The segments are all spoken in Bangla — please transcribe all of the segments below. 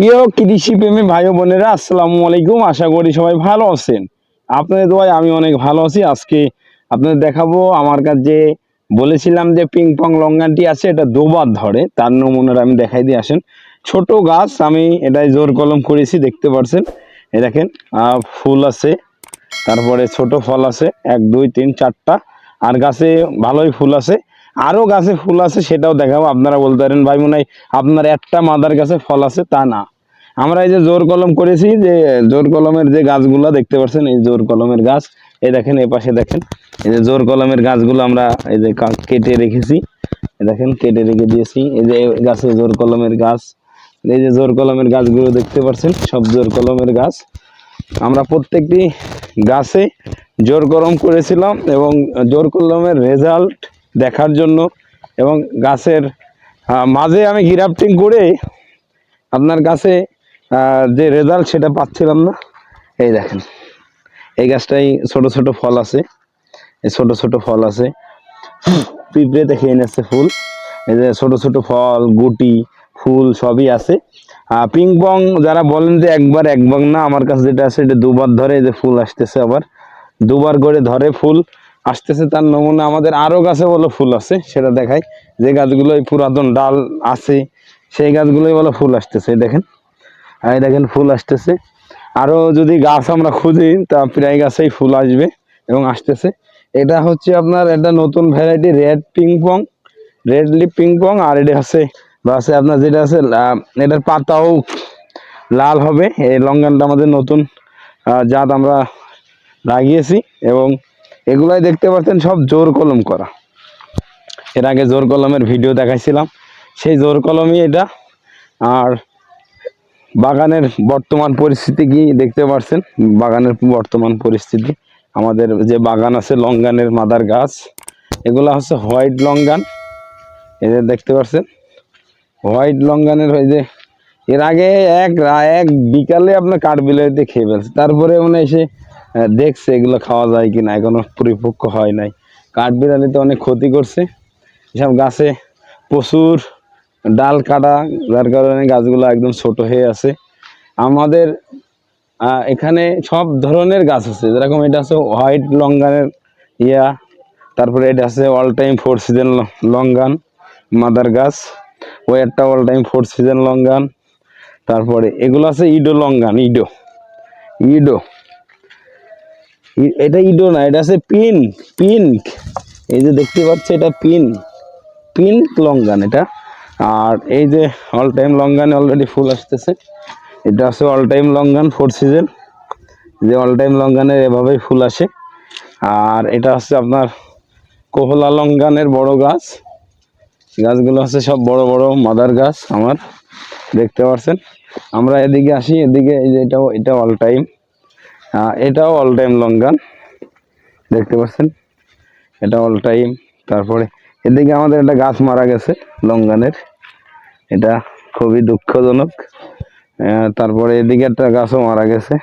প্রিয় কৃষি প্রেমী ভাই বোনেরা, আসসালামু আলাইকুম। আশা করি সবাই ভালো আছেন। আপনাদের দোয়ায় আমি অনেক ভালো আছি। আজকে আপনাদের দেখাবো আমার কাছে বলেছিলাম যে পিং পং লঙ্গানটি আছে, এটা দুবার ধরে। তার নমুনাটা আমি দেখাই দিয়ে আসেন। ছোট গাছ, আমি এটাই জোর কলম করেছি, দেখতে পাচ্ছেন এই দেখেন ফুল আছে, তারপরে ছোট ফল আছে, এক, দুই, তিন, চারটা। আর গাছে ভালোই ফুল আছে। আরও গাছে ফুল আছে, সেটাও দেখাবো। আপনারা বলতে পারেন, ভাই মনে হয় আপনার একটা মাদার গাছে ফল আছে, তা না। আমরা এই যে জোর কলম করেছি, যে জোর কলমের যে গাছগুলো দেখতে পাচ্ছেন, এই জোর কলমের গাছ, এই দেখেন, এই পাশে দেখেন, এই যে জোর কলমের গাছগুলো আমরা এই যে কেটে রেখেছি দেখেন, কেটে রেখে দিয়েছি, এই যে গাছে জোর কলমের গাছ, এই যে জোর কলমের গাছগুলো দেখতে পাচ্ছেন, সব জোর কলমের গাছ। আমরা প্রত্যেকটি গাছে জোর কলম করেছিলাম এবং জোর কলমের রেজাল্ট দেখার জন্য এবং গাছের মাঝে আমি গ্রাফটিং করে আপনার আহ, যে রেজাল্ট সেটা পাচ্ছিলাম না। এই দেখেন এই গাছটাই ছোট ছোট ফল আছে এই ছোট ছোট ফল আছে। পিঁপড়েতে খেয়ে নিচ্ছে ফুল এই যে ছোট ছোট ফল গুটি ফুল সবই আছে। পিং পং যারা বলেন যে একবার একবার না আমার কাছে যেটা আছে এটা দুবার ধরে যে ফুল আসতেছে আবার। দুবার করে ধরে ফুল আসতেছে তার নমুনা আমাদের আরও গাছে বলো ফুল আছে, সেটা দেখাই। যে গাছগুলো পুরাতন ডাল আছে, সেই গাছগুলোই বলো ফুল আসতেছে দেখেন। এই দেখেন, ফুল আসতেছে। আরও যদি গাছ আমরা খুঁজি, তা প্রায় গাছেই ফুল আসবে এবং আসতেছে। এটা হচ্ছে আপনার একটা নতুন variety red ping pong red lip ping pong আর এটা হচ্ছে, বা আছে আপনার যেটা আছে এটার পাতাও লাল হবে। এই লঙ্গানটা আমাদের নতুন জাত আমরা লাগিয়েছি এবং এগুলাই দেখতে পাচ্ছেন, সব জোর কলম করা। এর আগে জোর কলমের ভিডিও দেখাইছিলাম। সেই জোর কলমই এটা। আর বাগানের বর্তমান পরিস্থিতি কি দেখতে পাচ্ছেন? বাগানের বর্তমান পরিস্থিতি। আমাদের যে বাগান আছে, লঙ্গানের মাদার গাছ, এগুলা হচ্ছে হোয়াইট লঙ্গান। এদের দেখতে পাচ্ছেন, হোয়াইট লঙ্গানের ওই যে, এর আগে এক এক বিকালে আপনার কাঠবিলাইতে খেয়ে ফেলছে। তারপরে মানে এসে দেখছে এগুলো খাওয়া যায় কিনা এখনও পরিপক্ক হয় নাই। কাঠবিড়ালিতে অনেক ক্ষতি করছে। এসব গাছে প্রচুর ডাল কাটা, যার কারণে গাছগুলো একদম ছোট হয়ে আছে। আমাদের এখানে সব ধরনের গাছ আছে। যেরকম এটা আছে হোয়াইট লঙ্গানের ইয়া, তারপরে এটা আছে all time four season longan, mother গাছ। ও একটা all time four season longan. তারপরে এগুলো আছে ইডো লঙ্গান, ইডো। ইডো। এটা ইডো না, এটা আছে পিন পিঙ্ক এই যে দেখতে পাচ্ছি, এটা পিন। পিঙ্ক লঙ্গান এটা। আর এই যে অল টাইম লঙ্গানে অলরেডি ফুল আসতেছে। এটা আছে all time longan four season যে অল টাইম লঙ্গানের এভাবেই ফুল আসে। আর এটা হচ্ছে আপনার কোহলা লঙ্গানের বড় গাছ। গাছগুলো হচ্ছে সব বড় বড় মাদার গাছ আমার, দেখতে পাচ্ছেন আমরা এদিকে আসি, এদিকে এই যে এটাও এটা অল টাইম এটাও অল টাইম লঙ্গান দেখতে পাচ্ছেন? এটা অল টাইম তারপরে এদিকে আমাদের একটা গাছ মারা গেছে লঙ্গানের এটা খুবই দুঃখজনক। তারপরে এদিকে একটা গাছও মারা গেছে।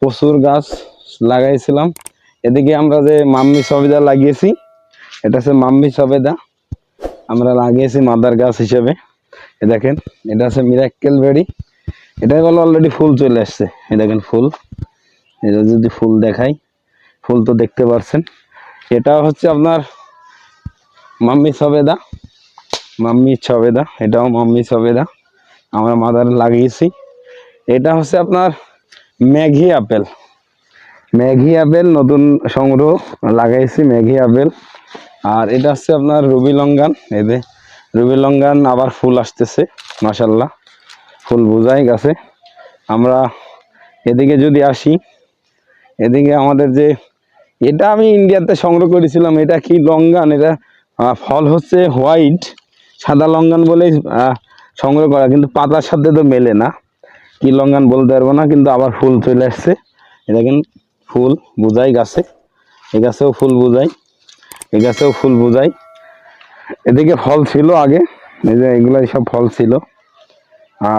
প্রচুর গাছ লাগাইছিলাম। এদিকে আমরা যে মাম্মি সবেদা লাগিয়েছি, এটা হচ্ছে মাম্মি সবেদা। আমরা লাগিয়েছি মাদার গাছ হিসেবে। দেখেন, এটা আছে মিরাক্কেল বেড়ি এটাই বলো অলরেডি ফুল চলে আসছে। এই দেখেন ফুল। এটা যদি ফুল দেখাই, ফুল তো দেখতে পারছেন। এটা হচ্ছে আপনার মাম্মি সবেদা। মাম্মি সবেদা। এটাও মাম্মি সবেদা। আমরা মাদার লাগিয়েছি। এটা হচ্ছে আপনার ম্যাঘি আপেল। ম্যাঘি আপেল নতুন সংগ্রহ লাগাইছি ম্যাঘি আপেল। আর এটা হচ্ছে আপনার রুবি লঙ্গান যে রুবি লঙ্গান আবার ফুল আসতেছে মাসাল্লাহ ফুল বোঝাই গাছে। আমরা এদিকে যদি আসি, এদিকে আমাদের যে, এটা আমি ইন্ডিয়াতে সংগ্রহ করেছিলাম, এটা কি লঙ্গান? এটা ফল হচ্ছে হোয়াইট, সাদা লঙ্গান বলেই সংগ্রহ করা, কিন্তু পাতার সাথে তো মেলে না। কি লঙ্গান বলতে পারব না, কিন্তু আবার ফুল চলে আসছে। এ দেখেন, ফুল বুঝাই গাছে। এই গাছেও ফুল বুঝাই, এই গাছেও ফুল বুঝাই। এদিকে ফল ছিল আগে, এই যে এগুলাই সব ফল ছিল।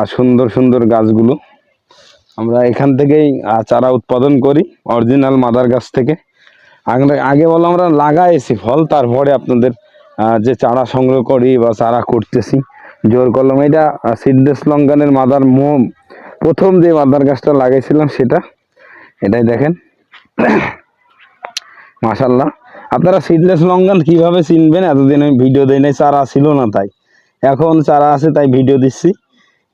সুন্দর সুন্দর গাছগুলো। আমরা এখান থেকেই চারা উৎপাদন করি, অরিজিনাল মাদার গাছ থেকে। আগে বলো আমরা লাগাইছি ফল, তারপরে আপনাদের যে চারা সংগ্রহ করি বা চারা করতেছি, জোর কলম এটা সিডলেস লঙ্কানের মাদার মোম, প্রথম যে মাদার গাছটা লাগাইছিলাম সেটা। এটাই দেখেন। মাশাল্লাহ আপনারা সিডলেস লঙ্কান কীভাবে চিনবেন? এতদিন আমি ভিডিও দিই নাই, চারা ছিল না তাই। এখন চারা আছে, তাই ভিডিও দিচ্ছি।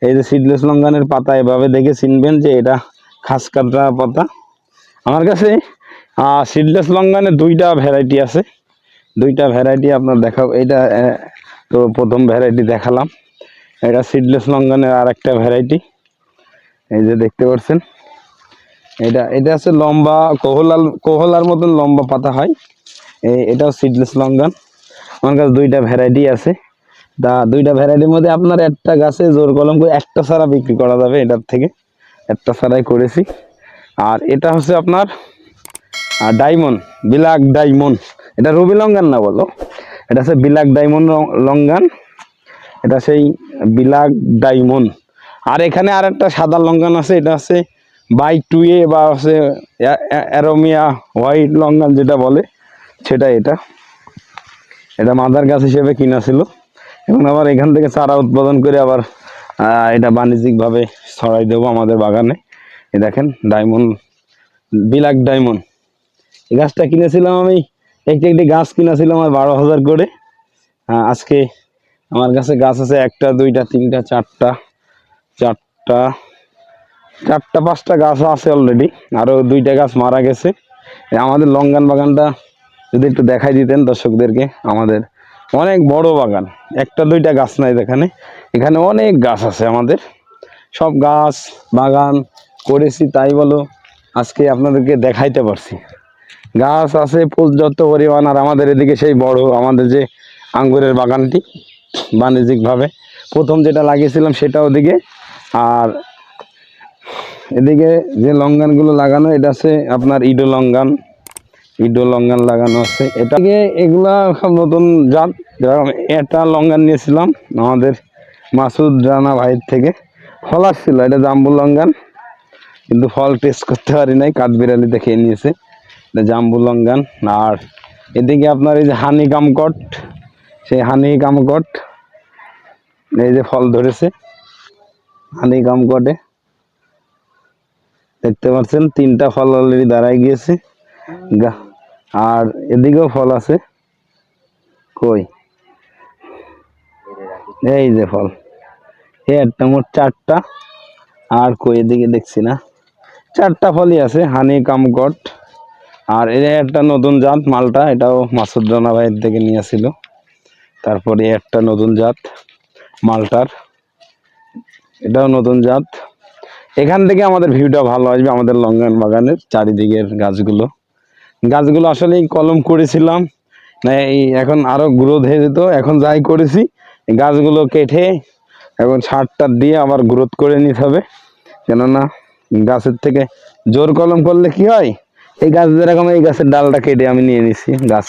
এই যে সিডলেস লঙ্কানের পাতা, এভাবে দেখে চিনবেন যে এটা খাস কাটা পাতা। আমার কাছে সিডলেস লঙ্কানের দুইটা ভ্যারাইটি আছে। দুইটা ভ্যারাইটি আপনার দেখাবো। এটা তো প্রথম ভ্যারাইটি দেখালাম। এটা সিডলেস লঙ্কানের আর একটা ভ্যারাইটি এই যে দেখতে পাচ্ছেন। এটা এটা আছে লম্বা কোহলাল কোহলার মতন লম্বা পাতা হয়। এটাও সিডলেস লঙ্কান। আমার কাছে দুইটা ভ্যারাইটি আছে। তা দুইটা ভ্যারাইটির মধ্যে আপনার একটা গাছে জোর কলম করে একটা সারা বিক্রি করা যাবে এটার থেকে। একটা সারাই করেছি। আর এটা হচ্ছে আপনার ডায়মন্ড বিলাক ডায়মন্ড এটা রবি লঙ্গান না বলো? এটা হচ্ছে বিলাক ডায়মন্ড লঙ্গান। এটা সেই বিলাক ডায়মন্ড আর এখানে আর একটা সাদা লঙ্গান আছে, এটা হচ্ছে বাই টু এ বা হচ্ছে অ্যা- অ্যা- অ্যারোমিয়া হোয়াইট লঙ্গান যেটা বলে সেটা এটা। এটা মাদার গাছ হিসেবে কিনা ছিল। এখন আবার এখান থেকে চারা উৎপাদন করে আবার এটা বাণিজ্যিকভাবে ছড়াই দেবো আমাদের বাগানে। এই দেখেন ডায়মন্ড বিলাক ডায়মন্ড এই গাছটা কিনেছিলাম আমি, একটি একটি গাছ কিনেছিলাম আমার বারো হাজার করে। আজকে আমার কাছে গাছ আছে একটা, দুইটা, তিনটা, চারটা চারটা চারটা, পাঁচটা গাছ আছে অলরেডি আরও দুইটা গাছ মারা গেছে। আমাদের লঙ্গান বাগানটা যদি একটু দেখাই দিতেন দর্শকদেরকে, আমাদের অনেক বড় বাগান, একটা দুইটা গাছ নাই এখানে এখানে অনেক গাছ আছে আমাদের। সব গাছ, বাগান করেছি তাই বলো, আজকে আপনাদেরকে দেখাইতে পারছি। গাছ আছে পর্যাপ্ত পরিমাণ, আর আমাদের এদিকে সেই বড়, আমাদের যে আঙ্গুরের বাগানটি বাণিজ্যিকভাবে। প্রথম যেটা লাগিয়েছিলাম সেটা ওদিকে, আর এদিকে যে লঙ্গানগুলো লাগানো, এটা আছে আপনার ইডো লঙ্গান। ইডো লঙ্গান লাগানো আছে। এটাকে এগুলা সব নতুন জাত যেরকম এটা লঙ্গান নিয়েছিলাম, আমাদের মাসুদ রানা ভাইয়ের থেকে। ফল আসছিল, এটা জাম্বু লঙ্গান কিন্তু ফল টেস্ট করতে পারি নাই কাঠবিড়ালিতে খেয়ে নিয়েছে। এটা জাম্বু লঙ্গান আর এদিকে আপনার এই যে হানি কামকট, সেই হানি কামকট, এই যে ফল ধরেছে, হানি কামকটে। দেখতে পাচ্ছেন, তিনটা ফল অলরেডি দাঁড়ায় গিয়েছে। আর এদিকেও ফল আছে। কই? এই যে ফল। এই একটা মোট চারটা। আর কই, এদিকে দেখছি না। চারটা ফলই আছে হানি কামকট আর এই একটা নতুন জাত, মালটা, এটাও মাসুদ রানা ভাইয়ের থেকে নিয়ে তারপরে একটা নতুন জাত, মালটার। এটাও নতুন জাত। এখান থেকে আমাদের ভিউটা ভালো আসবে, আমাদের লঙ্গান বাগানের চারিদিকের গাছগুলো। গাছগুলো আসলে কলম করেছিলাম। না, এই এখন আরও গ্রোথ হয়ে যেত এখন যাই করেছি। গাছগুলো কেটে এখন সারটা দিয়ে আবার গ্রোথ করে নিতে হবে। কেননা গাছের থেকে জোর কলম করলে কি হয়? এই গাছ যেরকম এই গাছের ডালটা কেটে আমি নিয়ে নিছি, গাছ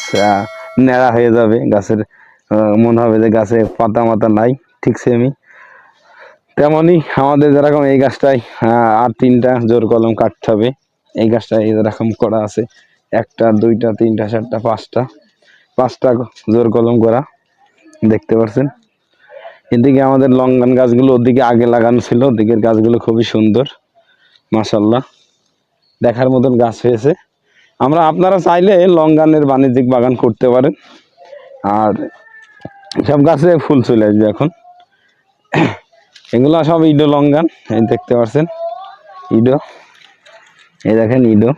ন্যাড়া হয়ে যাবে, গাছের মনে হবে যে গাছে পাতা মাতা নাই, ঠিক সেমি তেমনই আমাদের যেরকম এই গাছটাই আর তিনটা জোর কলম কাটতে হবে। এই গাছটা এরকম করা আছে, একটা, দুইটা, তিনটা, চারটা, পাঁচটা পাঁচটা জোর কলম করা। দেখতে পাচ্ছেন এদিকে আমাদের লঙ্গান গাছগুলো ওদিকে আগে লাগানো ছিল, ওদিকের গাছগুলো খুবই সুন্দর মাসাল্লাহ দেখার মতন গাছ হয়েছে। আমরা আপনারা চাইলে লঙ্গানের বাণিজ্যিক বাগান করতে পারেন। আর সব গাছে ফুল চলে আসবে এখন। এগুলো সব ইডো লঙ্গান এই দেখতে পাচ্ছেন, ইডো। এই দেখেন ইডো।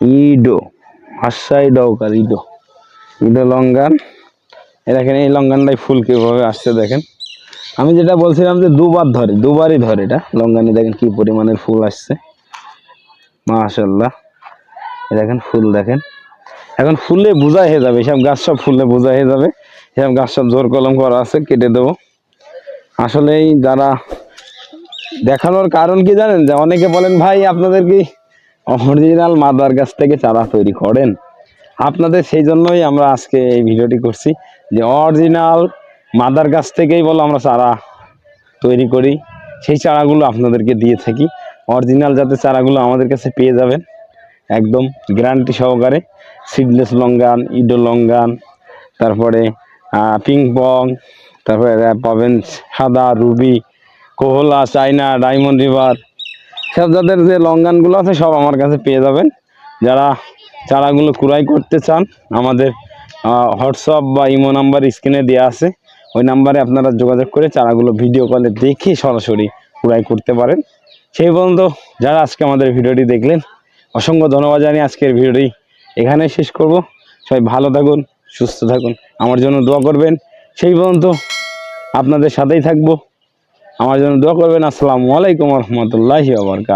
ইডো হাসাই ডৌকার ইডো। ইডো লঙ্গান দেখেন, এই লঙ্গানটাই ফুল কীভাবে আসছে দেখেন। আমি যেটা বলছিলাম যে দুবার ধরে, দুবারই ধরে এটা। লঙ্গানে দেখেন কি পরিমাণের ফুল আসছে। মাশাল্লাহ দেখেন ফুল দেখেন। এখন ফুলে বোঝা হয়ে যাবে এসব গাছ সব ফুলে বোঝা হয়ে যাবে। এসব গাছ সব জোর কলম করা আছে, কেটে দেবো। আসলেই যারা দেখানোর কারণ কি জানেন? যে অনেকে বলেন, ভাই, আপনাদের কি অরিজিনাল মাদার গাছ থেকে চারা তৈরি করেন? আপনাদের সেই জন্যই আমরা আজকে এই ভিডিওটি করছি। যে অরিজিনাল মাদার গাছ থেকেই বলো আমরা চারা তৈরি করি, সেই চারাগুলো আপনাদেরকে দিয়ে থাকি। অরিজিনাল যাতে চারাগুলো আমাদের কাছে পেয়ে যাবেন একদম গ্যারান্টি সহকারে। সিডলেস লঙ্গান ইডো লঙ্গান, তারপরে পিং পং তারপরে পাবেন সাদা রুবি কোহলা চাইনা ডায়মন্ড রিভার সব যাদের যে লঙ্গানগুলো আছে সব আমার কাছে পেয়ে যাবেন। যারা চারাগুলো কুড়াই করতে চান আমাদের হোয়াটসঅ্যাপ বা ইমো নাম্বার স্ক্রিনে দেওয়া আছে। ওই নাম্বারে আপনারা যোগাযোগ করে চারাগুলো ভিডিও কলে দেখে সরাসরি কুড়াই করতে পারেন। সেই পর্যন্ত যারা আজকে আমাদের ভিডিওটি দেখলেন, অসংখ্য ধন্যবাদ জানিয়ে আজকের ভিডিওটি এখানে শেষ করব। সবাই ভালো থাকুন, সুস্থ থাকুন, আমার জন্য দোয়া করবেন। সেই পর্যন্ত আপনাদের সাথেই থাকব। আমার জন্য দোয়া করবেন। আসসালামু আলাইকুম রহমতুল্লাহি আবরকাত